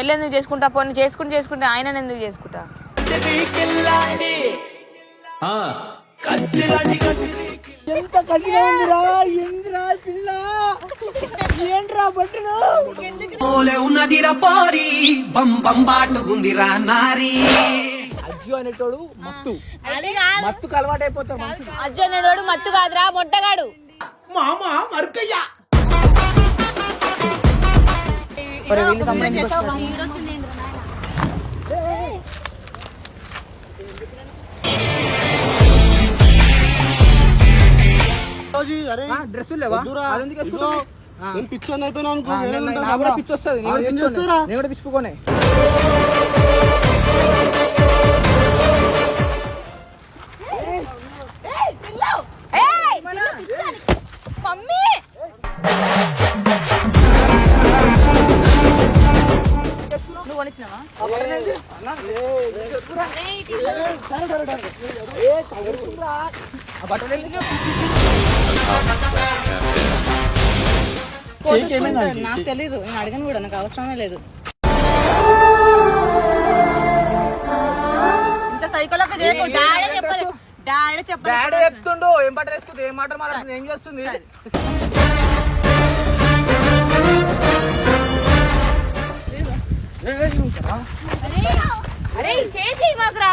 పెళ్ళి ఎందుకు చేసుకుంటా? పోనీ చేసుకుంటే చేసుకుంటే ఆయన ఎందుకు చేసుకుంటా? ఎంత కసిగా ఉందిరా? ఏందిరా పిల్ల? ఏంట్రా బట్టను? ఓలే ఉన్నదిరా పోరి బం బం బాటుకుందిరా నారీ. అజ్జు అనేటోడు మత్తు. మత్తుకు అజ్జు అనేవాడు మత్తు కాదురా మొట్టగాడు మామ మర్కయ్య. అరే డ్రెస్ లేవా? వద్దురా. అదెందుకు ఇదిగో, వేసుకుంటావు? నేను పిచ్చోని అయిపోయినా అనుకో. పిచ్చి వస్తుంది? నేను కూడా పిచ్చిపోనే బట్టలు ఎందుకు చేయికి ఏమైంది దానికి? నాకు తెలీదు. నేను అడగను కూడా నాకు అవసరమే లేదు. ఇంత సైకోలకు చేయకు. డాడీ చెప్పాలి. డాడీ చెప్పాలి. డాడీ చెప్తుండు ఏం బట్టలు వేసుకుంటే ఏం మాట మాట్లాడుతుంది ఏం చేస్తుంది? ఏ? అరే చేసి మాకురా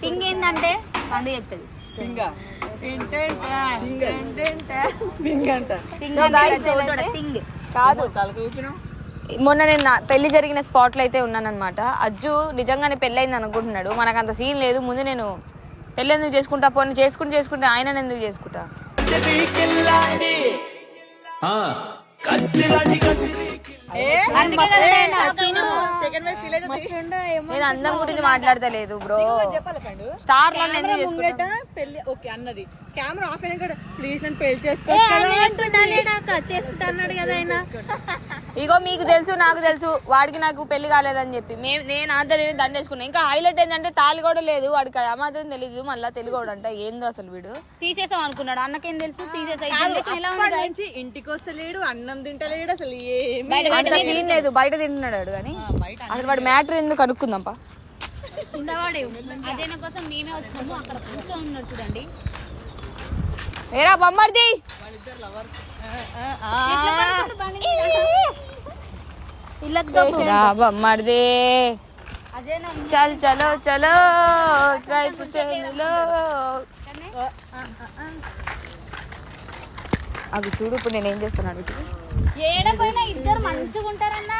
టింగ్ ఏంటంటే పండు మొన్న నేను పెళ్ళి జరిగిన స్పాట్లో అయితే ఉన్నానన్నమాట. అజ్జు నిజంగానే పెళ్ళి అయింది అనుకుంటున్నాడు మనకు అంత సీన్ లేదు. ముందు నేను పెళ్ళి ఎందుకు చేసుకుంటా? పోనీ చేసుకుంటే చేసుకుంటే ఆయన ఎందుకు చేసుకుంటా? నేను అందం గురించి మాట్లాడతలేదు బ్రో చెప్పాలి ఫ్రెండ్. స్టార్లో ఎందుకు చేసుకుంటా ముంగట పెళ్ళి ఓకే అన్నది. కెమెరా ఆఫ్ అయినా కూడా ప్లీజ్ నన్ను పెళ్ళి కదా ఆయన. ఇగో మీకు తెలుసు నాకు తెలుసు. వాడికి నాకు పెళ్ళి కాలేదని చెప్పి. మేము నేను అంతా నేను దండేసుకున్నా. ఇంకా హైలైట్ ఏంటంటే తాళి కూడా లేదు. వాడికి ఆ మాత్రం తెలియదు మళ్ళీ తెలుగోడు అంట ఏందో అసలు వీడు. తీసేసాం అనుకున్నాడు. అన్నకేం తెలుసు? తీసేసా. ఇంటికి వస్తలేడు అన్నం తింటలేడు అసలు అంత సీన్ లేదు బయట తింటున్నాడు వాడు కానీ. అసలు వాడు మ్యాటర్ ఎందుకు కనుక్కుందాంపా కింద వాడే అజయ్ కోసం మేమే వచ్చినాము అక్కడ కూర్చొని ఉన్నాడు చూడండి. ఏరా బొమ్మర్ది? బొమ్మర్ది. చల్ చలో చలో ట్రై అవి చూడు ఇప్పుడు నేను ఏం చేస్తున్నాను ఏడపైన ఇద్దరు మంచిగా ఉంటారన్నా?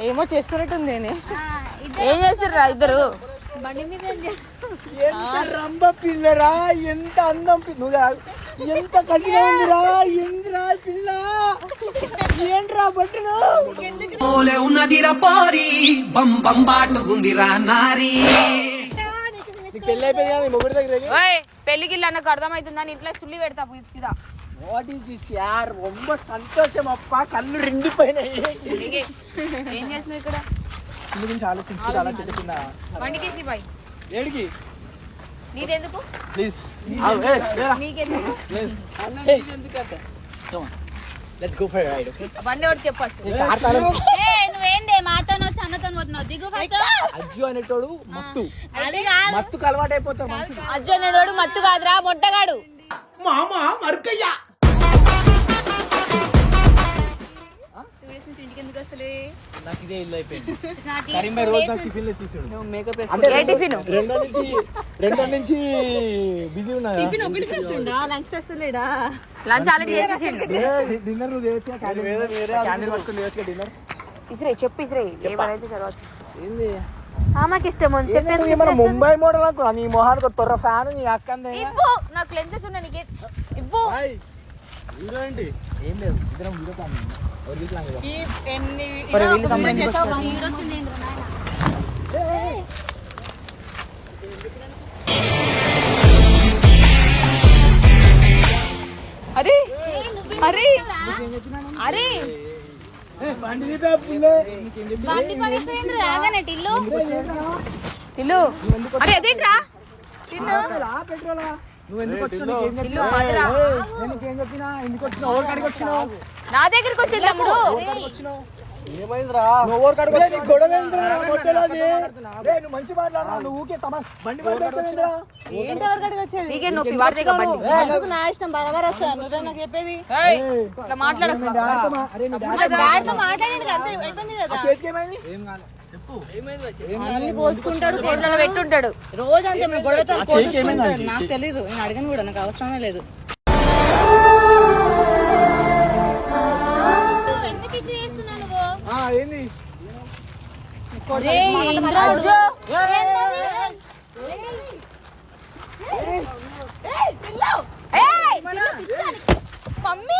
ఏమో చేస్తున్నట్టుంది నేను ఆ, ఇద్దరు ఏం చేస్తుర్రా ఇద్దరు? బండి మీద ఏం చేస్తారు? ఎంత రంబ పిల్లరా ఎంత అందం. ఎంత కసిగా ఉందిరా ఏందిరా పిల్ల? ఏంట్రా బట్టను? ఓలే ఉన్నదిరా పోరి బం బం బాటుకుందిరా నారీ. పెళ్ళి అయిపోయింది మొగుడి దగ్గర ఓయ్ పెళ్ళికి నాకు అర్థమవుతుందని ఇట్లా సుల్లి పెడతా సీదా వాట్ ఈస్ దిస్ యార్ రొమ్మ సంతోషం అప్ప కళ్ళు రెండిపోయినాయి ఏం చేస్తున్నావు ఇక్కడ? ఇందు గురించి ఆలోచించి అలా చెప్పుకున్నా బండికేసి బాయ్. ఏడికి నీదెందుకు? ప్లీజ్. నీకెందుకు? Let's go for ride okay బండి ఒకటి చెప్పు first. కార్ తాళం ఏ నువ్వేందే మాతో వచ్చి అన్నతో పోతున్నావు? దిగు ఫస్ట్. అజ్జు అనేటోడు మత్తు. మత్తుకు అజ్జు అనేవాడు మత్తు కాదురా మొట్టగాడు మామ మర్కయ్య ఇదే ఇల్లు అయిపోయింది. కృష్ణ, టీ- కరీంబాయ్ రోజు నాకు టిఫిన్లు తీసాడు నువ్వు మేకప్ ఏ టిఫిన్? రెండో నుంచి రెండో నుంచి బిజీ ఉన్నా టిఫిన్ ఒకటి తెస్తుండా? లంచ్ తెస్తలేడా? లంచ్ ఆల్రెడీ చేసేసిండు. డిన్నర్ నువ్వు చేయొచ్చు క్యాండిల్ పట్టుకుని చేయొచ్చు డిన్నర్? ఇసిరే చెప్పు ఇసిరే ఏమైతే తర్వాత. ఏంది? ఆమెకి ఇష్టం అని చెప్పి మన ముంబై మోడల్ అనుకో. నీ మొహానికి తొర్ర ఫ్యాన్ నీ అక్కందే. ఇవ్వు. నాకు లెన్సెస్ ఉన్నాయి నీకే. ఇవ్వు. హీరో ఏంటి ఏం లేదు ఇద్దరం వీడియో నాయన? అరే అరే అరే. తిల్లు అరే. అదేంట్రా? తిన్ను నువ్వు ఎందుకు వచ్చినావు? నీకేం చెప్పినా? ఎందుకు వచ్చినావు? ఎవరి కాడికి వచ్చినావు? నా దగ్గరికి వచ్చింది తమ్ముడు. వచ్చినావు? మంచి మాట్లాడరా నువ్వు ఊకే తమ బండి చెప్పేది. ఏయ్, అన్ని పోసుకుంటాడు పెట్టుంటాడు. రోజు అంతే మేము గొడవతో పోసుకుంటాడు. నాకు తెలీదు నేను అడగను కూడా నాకు అవసరమే లేదు. నువ్వు ఎందుకు ఇష్యూ చేస్తున్నావు నువ్వు? ఆ, ఏంది? రేయ్, ఇంద్రా అర్జు. ఏయ్, మమ్మీ.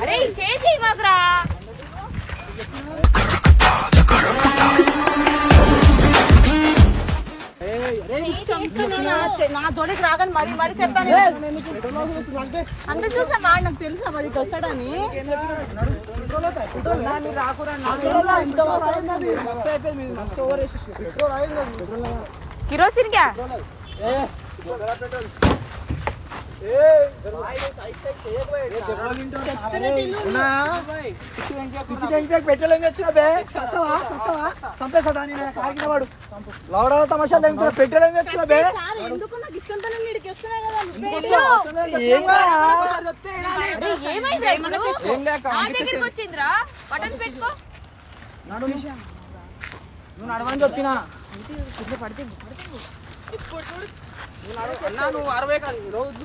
అరే, చేసి మాకురా నా జోడికి రాగానే మరి మరీ చెప్పాను అంత చూసా మా నాకు తెలుసా మరి వస్తాడని మస్తు కిరోసిన్ క్యా పెట్రోల్ ఎందుకు బే సత్తవా సత్తవా చంపేస్తాడా నేను కాగిన వాడు లౌడ తెంగుతున్నా పెట్రోల్ ఎందుకు నువ్వు నడవని చెప్పినా పడితే నువ్వు అరవై కాదు రోజు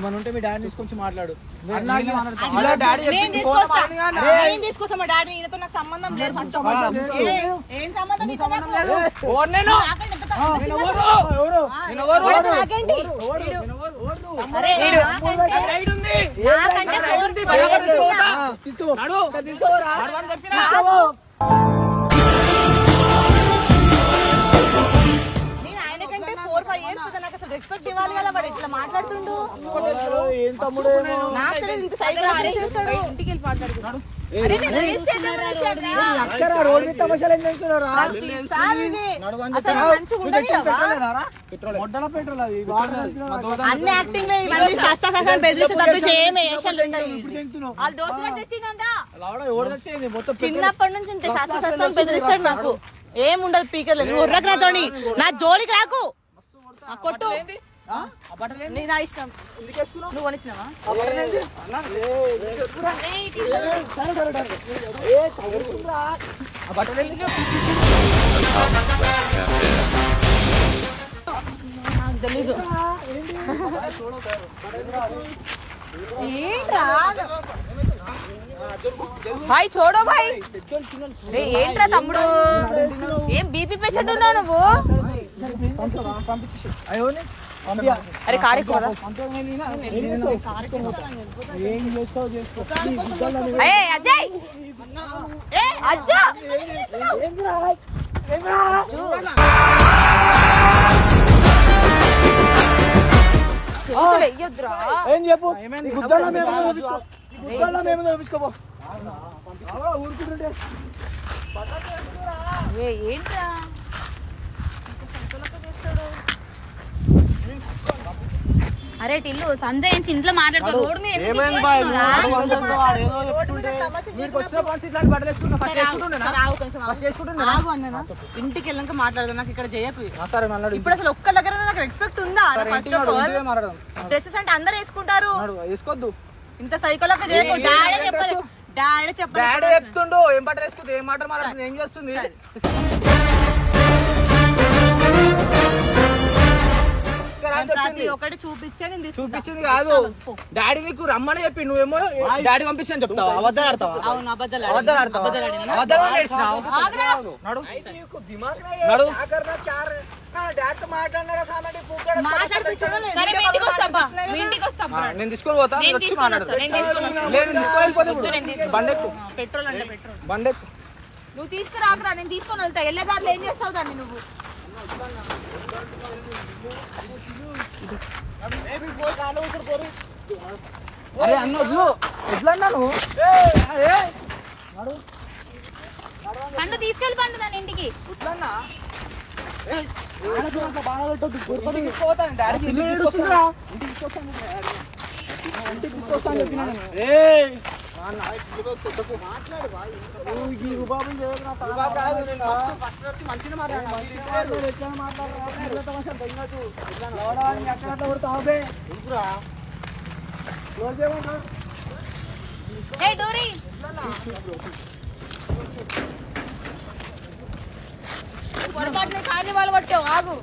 ఏమన్నా ఉంటే మీ డాడీ తీసుకొచ్చి మాట్లాడు. నేను తీసుకొస్తా. మా డాడీ ఈయనతో నాకు సంబంధం లేదు. ఫస్ట్ ఆఫ్ ఆల్ ఏం సంబంధం నీతో నాకు? ఓర్ నేను? నాకంటే ఎంత తక్కువ? ఎవరు? నేను ఎవరు? వాడితో నాకేంటి అరే, రైడ్ ఉంది రెస్పెక్ట్ ఇవ్వాలి కదా వాడు ఇట్లా మాట్లాడుతుండు. ఏం తమ్ముడు నాకు తెలియదు ఇంత సైకిల్ చేస్తాడు. ఇంటికి వెళ్ళి రోడ్ మీద తమాషాలు ఏం చేస్తున్నారా పెట్రోల్ అది అన్ని యాక్టింగ్లో ఇవన్నీ సస్తా సస్తా బెదిరిస్తే ఉండవు వాళ్ళు దోశలు తెచ్చేది? చిన్నప్పటి నుంచి ఇంత సస్తా సస్తా బెదిరిస్తాడు నాకు. ఏం ఉండదు పీకలు నువ్వు ఉర్రకు నాతోని నా జోలికి రాకు. కొట్టు. నీ ఇష్టం. నువ్వు కొనిచ్చినావా? తెలీదు. భాయ్ చూడో భాయ్ రే ఏంట్రా తమ్ముడు? ఏం బీపీ పేషెంట్ ఉన్నావు నువ్వు? అరే కారు ఎక్కువ ఏం చేస్తావు చేసుకో అజయ్ ఏం చెప్పు ఈ మేము చూపించుకో మేము చూపించుకోబో ఊరుకుంటుంటే ఏంట్రా అరే టిల్లు సంజయ్ ఏంచి ఇంట్లో మాట్లాడుకో రోడ్డు మీద ఇంటికి వెళ్ళాక మాట్లాడదు నాకు ఇక్కడ చేయకు ఇప్పుడు అసలు ఒక్క దగ్గర నాకు రెస్పెక్ట్ ఉందా? డ్రెస్సెస్ అంటే అందరు వేసుకుంటారు. వేసుకోవద్దు ఇంత సైకోలాగా చేయకు. డాడీ చెప్పాలి? డాడీ చెప్పాలి. డాడీ చెప్తుండు ఏం బట్టలు వేసుకుంటే ఏం మాట మాట్లాడుతుంది ఏం చేస్తుంది? చూపించే. చూపించింది కాదు. డాడీ నీకు రమ్మని చెప్పి నువ్వేమో డాడీ పంపించాను చెప్తావా? అబద్ధాలు ఆడతావా? అవును అబద్ధాలు. ఆడతావా? అబద్ధాలు నేర్చినావు నడు. నేను తీసుకొని పోతా లేదు తీసుకొని బండెక్కు పెట్రోల్ అంటే పెట్రోల్. బండెక్కు నువ్వు తీసుకురాకరా నేను తీసుకొని వెళ్తా. ఎల్లదారులు ఏం చేస్తావు దాన్ని నువ్వు? అరే అన్న వద్దు ఎట్లా అన్నాను పండు తీసుకెళ్ళి పండు దాని ఇంటికి. అన్నా. ఇంటికి తీసుకుపోతాను డాడీకి ఇంటికి తీసుకొస్తా. ఇంటికి తీసుకొస్తాను. ఇంటికి చెప్పినా నేను. రుబాబ్ పొరపాటున వాళ్ళు పట్టావు ఆగు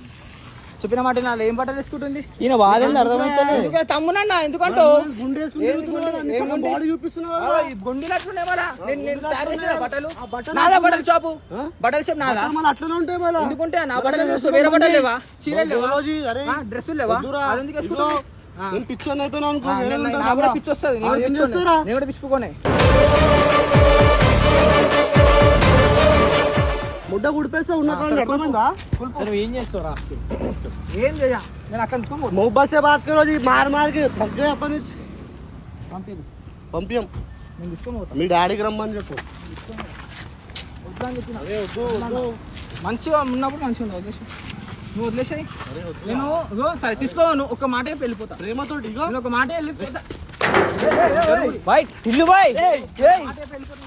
చెప్పిన మాట వినాలి ఏం బట్టలు తీసుకుంటుంది? ఈయన ఎందుకంటే తమ్మునన్నా ఎందుకంటో మళ్ళా నేను తయారు చేసిన బట్టలు. నాదా బట్టలు షాపు? బట్టల షాప్ నాదా? మన అట్లనే ఉంటాయి మళ్ళా. ఎందుకుంటే? నా బట్టలు చూస్తే వేరే బట్టలు లేవా? చీరలు లేవా? రోజు అరే ఆ, డ్రెస్సులు లేవా. అదెందుకు వేసుకుంటావు పిచ్చోని అయిపోయినా అనుకో. పిచ్చి వస్తుంది? నేను కూడా పిచ్చిపోనే ముడ్డ గుడిపేస్తే ఉన్న కాదు ఏం చేస్తారా ఏం చెయ్యా నేను అక్కడ मोहब्बत से बात करो जी मार मार के थक गए अपन నేను తీసుకొని పోతా. మీ డాడీకి రమ్మని చెప్పు. వద్దని చెప్పిన. మంచిగా ఉన్నప్పుడు మంచిగా ఉండవు వదిలేసి నువ్వు వదిలేసాయి. నేను సరే తీసుకో నువ్వు ఒక మాట చెప్పి వెళ్ళిపోతా ప్రేమతో ఒక మాట వెళ్ళిపోతా. బాయ్ ఇల్లు బాయ్ మాట చెప్పి వెళ్ళిపోతా.